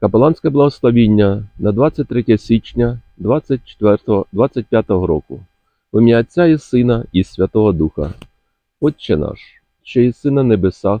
Капеланське благословіння на 23 січня 24-25 року. В ім'я Отця і Сина і Святого Духа. Отче наш, що єси на небесах,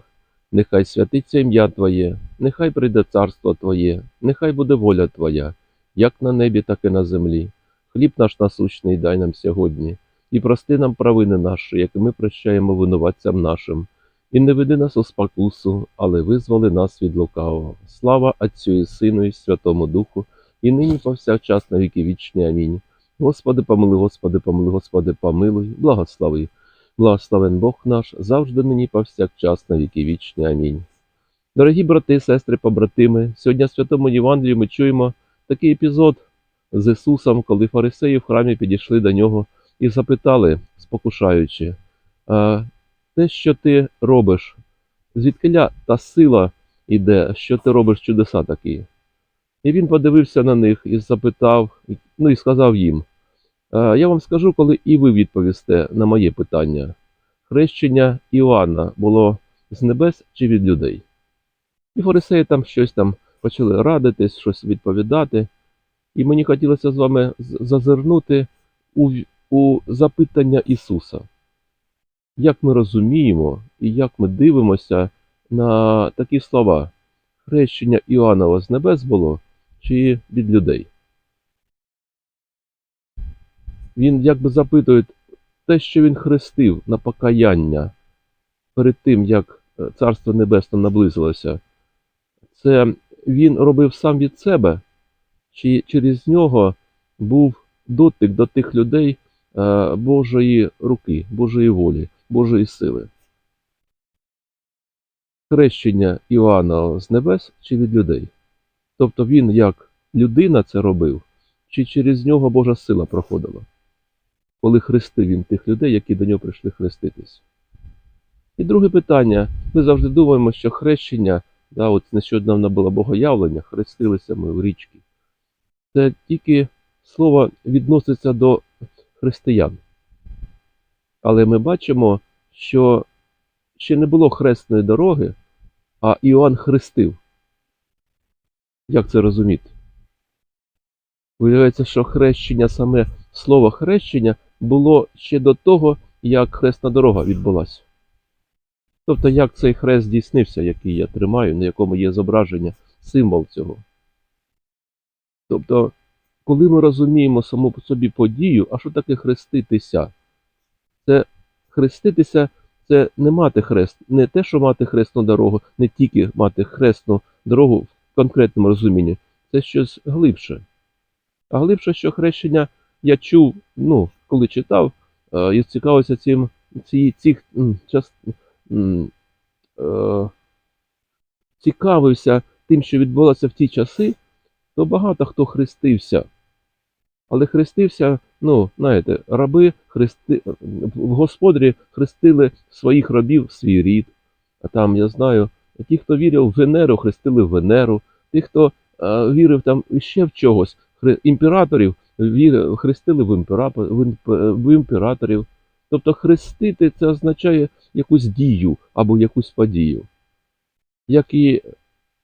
нехай святиться ім'я Твоє, нехай прийде царство Твоє, нехай буде воля Твоя, як на небі, так і на землі. Хліб наш насущний дай нам сьогодні, і прости нам провини наші, як ми прощаємо винуватцям нашим. І не веди нас у спокусу, але визволи нас від лукавого. Слава Отцю і Сину, і Святому Духу, і нині повсякчас на віки вічні. Амінь. Господи, помилуй, Господи, помилуй, Господи, помилуй, благослови. Благословен Бог наш, завжди нині повсякчас на віки вічні. Амінь. Дорогі брати, сестри, побратими, сьогодні в Святому Євангелії ми чуємо такий епізод з Ісусом, коли фарисеї в храмі підійшли до нього і запитали, спокушаючи, «А те, що ти робиш, звідкиля та сила іде, що ти робиш чудеса такі. І він подивився на них і запитав, ну і сказав їм: «Е, Я вам скажу, коли і ви відповісте на моє питання. Хрещення Іоанна було з небес чи від людей? І фарисеї там щось там почали радитись, щось відповідати. І мені хотілося з вами зазирнути у, у запитання Ісуса як ми розуміємо і як ми дивимося на такі слова. Хрещення Іоаннова з небес було чи від людей. Він якби запитує те, що він хрестив на покаяння перед тим, як е, Царство Небесне наблизилося, це він робив сам від себе, чи через нього був дотик до тих людей е, Божої руки, Божої волі, Божої сили. Хрещення Іоанна з небес чи від людей? Тобто він як людина це робив, чи через нього Божа сила проходила, коли хрестив він тих людей, які до нього прийшли хреститись. І друге питання. Ми завжди думаємо, що хрещення, да, от нещодавно було богоявлення, хрестилися ми в річки. Це тільки слово відноситься до християн. Але ми бачимо, що ще не було хресної дороги, а Іоанн хрестив. Як це розуміти? Виявляється, що хрещення, саме слово хрещення було ще до того, як хресна дорога відбулася. Тобто, як цей хрест здійснився, який я тримаю, на якому є зображення, символ цього. Тобто, коли ми розуміємо саму по собі подію, а що таке хреститися? Це хреститися це не мати хрест, не те, що мати хресну дорогу, не тільки мати хресну дорогу в конкретному розумінні, це щось глибше. А глибше, що хрещення я чув, ну, коли читав, е, і цікавився цим, ці, цих, час, е, цікавився тим, що відбулося в ті часи, то багато хто хрестився. Але хрестився, ну, знаєте, раби хрести... в господарі хрестили своїх рабів свій рід. А там, я знаю, ті, хто вірив в Венеру, хрестили в Венеру, ті, хто е, вірив там ще в чогось, хри... імператорів вірив, хрестили в, імперапо... в, в імператорів. Тобто хрестити це означає якусь дію або якусь подію. Як і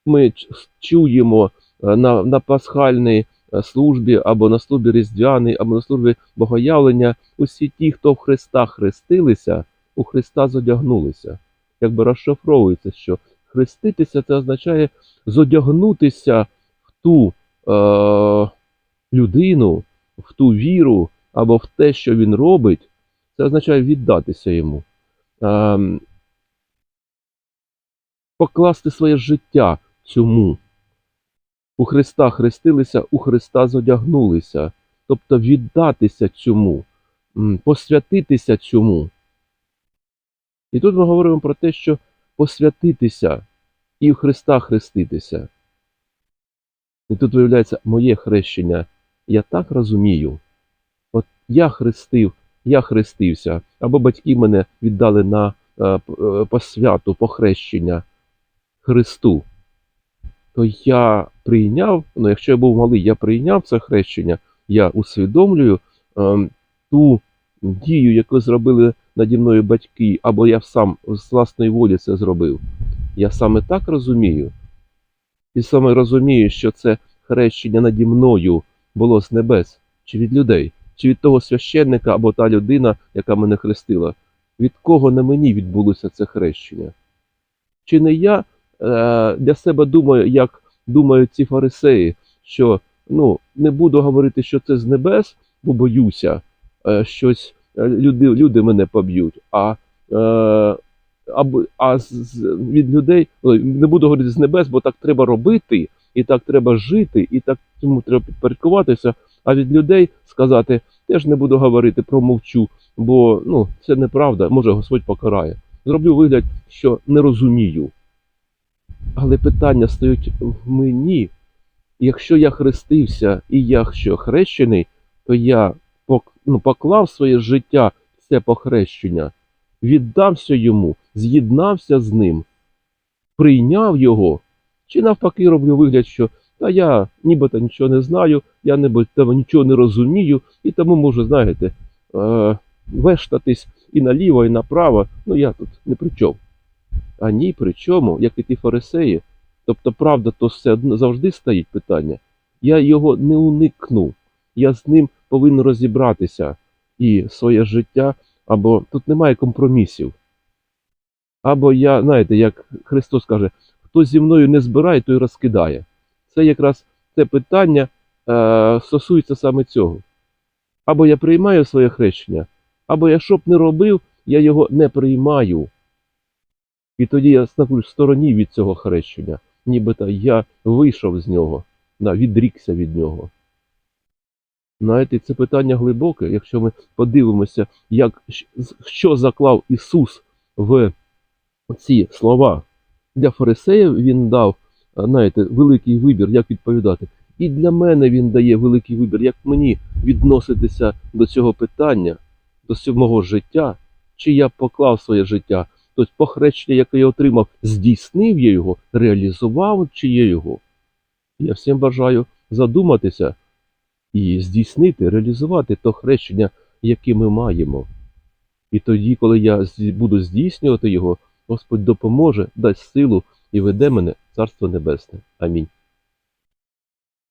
ми чуємо на, на пасхальній е, службі, або на службі Різдвяний, або на службі Богоявлення, усі ті, хто в Христа хрестилися, у Христа зодягнулися. Якби розшифровується, що хреститися це означає зодягнутися в ту е, людину, в ту віру або в те, що він робить, це означає віддатися йому. Ем, покласти своє життя цьому. У Христа хрестилися, у Христа зодягнулися, тобто віддатися цьому, посвятитися цьому. І тут ми говоримо про те, що посвятитися і в Христа хреститися. І тут виявляється моє хрещення. Я так розумію. От я хрестив, я хрестився, або батьки мене віддали на е, е, посвяту, похрещення Христу то я прийняв, ну якщо я був малий, я прийняв це хрещення, я усвідомлюю ем, ту дію, яку зробили наді мною батьки, або я сам з власної волі це зробив. Я саме так розумію. і саме розумію, що це хрещення наді мною було з небес, чи від людей, чи від того священника або та людина, яка мене хрестила. Від кого на мені відбулося це хрещення? Чи не я е, для себе думаю, як думають ці фарисеї, що ну, не буду говорити, що це з небес, бо боюся, е, щось е, люди, люди мене поб'ють, а, е, або, а з, від людей не буду говорити з небес, бо так треба робити, і так треба жити, і так цьому треба підпорядкуватися. А від людей сказати теж не буду говорити, промовчу, бо ну, це неправда, може Господь покарає. Зроблю вигляд, що не розумію. Але питання стають в мені. Якщо я хрестився і я що хрещений, то я ну, поклав своє життя це похрещення, віддався йому, з'єднався з ним, прийняв його, чи навпаки роблю вигляд, що та я нібито нічого не знаю, я нібито нічого не розумію, і тому можу, знаєте, е- вештатись і наліво, і направо. Ну я тут не при чому. А ні, при чому, як і ті фарисеї. Тобто, правда, то все завжди стоїть питання. Я його не уникну. Я з ним повинен розібратися і своє життя, або тут немає компромісів. Або я, знаєте, як Христос каже, хто зі мною не збирає, той розкидає. Це якраз це питання е, стосується саме цього. Або я приймаю своє хрещення, або я що б не робив, я його не приймаю. І тоді я знаходжусь в стороні від цього хрещення, нібито я вийшов з нього, відрікся від нього. Знаєте, це питання глибоке, якщо ми подивимося, як, що заклав Ісус в ці слова. Для фарисеїв він дав, знаєте, великий вибір, як відповідати. І для мене він дає великий вибір, як мені відноситися до цього питання, до цього мого життя, чи я поклав своє життя Тобто похрещення, яке я отримав, здійснив я його, реалізував чи є його. Я всім бажаю задуматися і здійснити, реалізувати то хрещення, яке ми маємо. І тоді, коли я буду здійснювати його, Господь допоможе, дасть силу і веде мене Царство Небесне. Амінь.